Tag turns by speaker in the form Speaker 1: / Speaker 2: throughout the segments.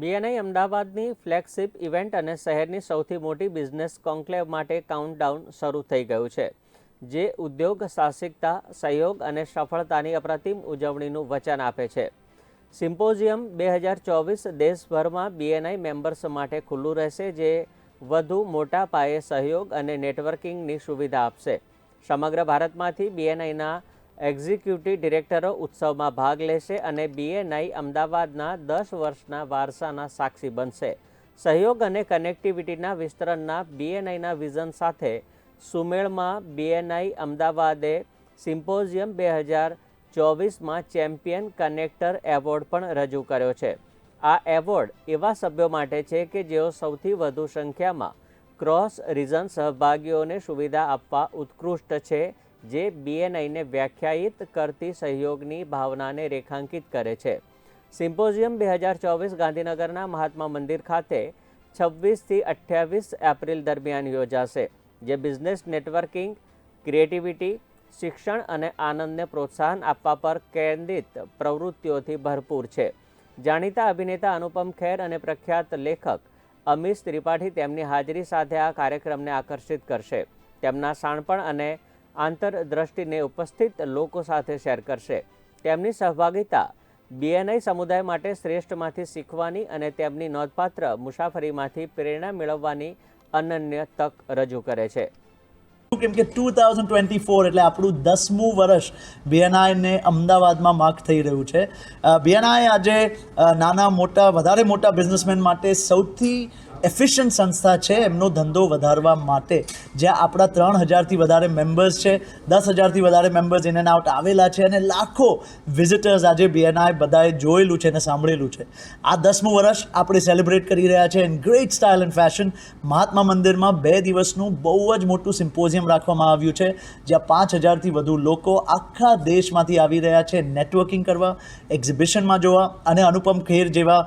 Speaker 1: BNI અમદાવાદની flagship event અને શહેરની સૌથી મોટી બિઝનેસ કોન્ક્લેવ માટે કાઉન્ટડાઉન શરૂ થઈ ગયું છે, જે ઉદ્યોગ સાહસિકતા, સહયોગ અને સફળતાની અપ્રતિમ ઉજવણીનું વચન આપે છે. સિમ્પોઝિયમ બે હજાર ચોવીસ દેશભરમાં બીએનઆઈ મેમ્બર્સ માટે ખુલ્લું રહેશે, જે વધુ મોટા પાયે સહયોગ અને નેટવર્કિંગની સુવિધા આપશે. સમગ્ર ભારતમાંથી બીએનઆઈના એક્ઝિક્યુટિવ ડિરેક્ટરો ઉત્સવમાં ભાગ લેશે અને બીએનઆઈ અમદાવાદના દસ વર્ષના વારસાના સાક્ષી બનશે. સહયોગ અને કનેક્ટિવિટીના વિસ્તરણના બીએનઆઈના વિઝન સાથે સુમેળમાં બીએનઆઈ અમદાવાદે સિમ્પોઝિયમ બે હજાર ચોવીસમાં ચેમ્પિયન કનેક્ટર એવોર્ડ પણ રજૂ કર્યો છે. આ એવોર્ડ એવા સભ્યો માટે છે કે જેઓ સૌથી વધુ સંખ્યામાં ક્રોસ રિઝન સહભાગીઓને સુવિધા આપવા ઉત્કૃષ્ટ છે જે બીએનઆઈને વ્યાખ્યાયિત કરતી સહયોગની ભાવનાને રેખાંકિત કરે છે. સિમ્પોઝિયમ બે હજાર ચોવીસ ગાંધીનગરના મહાત્મા મંદિર ખાતે છવ્વીસથી અઠ્યાવીસ એપ્રિલ દરમિયાન યોજાશે, જે બિઝનેસ નેટવર્કિંગ, ક્રિએટિવિટી, શિક્ષણ અને આનંદને પ્રોત્સાહન આપવા પર કેન્દ્રિત પ્રવૃત્તિઓથી ભરપૂર છે. જાણીતા અભિનેતા અનુપમ ખેર અને પ્રખ્યાત લેખક અમીશ ત્રિપાઠી તેમની હાજરી સાથે આ કાર્યક્રમને આકર્ષિત કરશે. તેમના શાણપણ અને આંતરદ્રષ્ટિને ઉપસ્થિત લોકો સાથે શેર કરશે. તેમની સહભાગિતા બીએનઆઈ સમુદાય માટે શ્રેષ્ઠમાંથી શીખવાની અને તેમની નોંધપાત્ર મુસાફરીમાંથી પ્રેરણા મેળવવાની અનન્ય તક રજૂ કરે છે.
Speaker 2: કેમ કે ટુ થાઉઝન્ડ ટ્વેન્ટી ફોર એટલે આપણું દસમું વર્ષ બીએનઆઈને અમદાવાદમાં માર્ક થઈ રહ્યું છે. બીએનઆઈ આજે નાના મોટા, વધારે મોટા બિઝનેસમેન માટે સૌથી એફિશિયન્ટ સંસ્થા છે, એમનો ધંધો વધારવા માટે. જ્યાં આપણા ત્રણ હજારથી વધારે મેમ્બર્સ છે, દસ હજારથી વધારે મેમ્બર્સ ઇન એન્ડ આઉટ આવેલા છે અને લાખો વિઝિટર્સ આજે બીએનઆઈ બધાએ જોયેલું છે અને સાંભળેલું છે. આ દસમું વર્ષ આપણે સેલિબ્રેટ કરી રહ્યા છે in great style and fashion મહાત્મા મંદિરમાં બે દિવસનું બહુ જ મોટું સિમ્પોઝિયમ રાખવામાં આવ્યું છે, જ્યાં પાંચ હજારથી વધુ લોકો આખા દેશમાંથી આવી રહ્યા છે નેટવર્કિંગ કરવા એક્ઝિબિશનમાં જોવા અને અનુપમ ખેર જેવા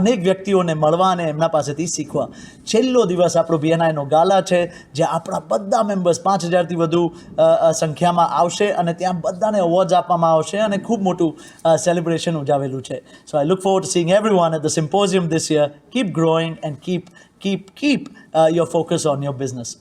Speaker 2: અનેક વ્યક્તિઓને મળવા અને એમના પાસેથી શીખવા. છેલ્લો દિવસ આપણો બીએનઆઈનો ગાલા છે, જે આપણા બધા મેમ્બર્સ પાંચ હજારથી વધુ સંખ્યામાં આવશે અને ત્યાં બધાને અવોર્ડ્સ આપવામાં આવશે અને ખૂબ મોટું સેલિબ્રેશન ઉજાવેલું છે. So I look for seeing every one at the symposium this year keep growing and keep keep keep your focus on your business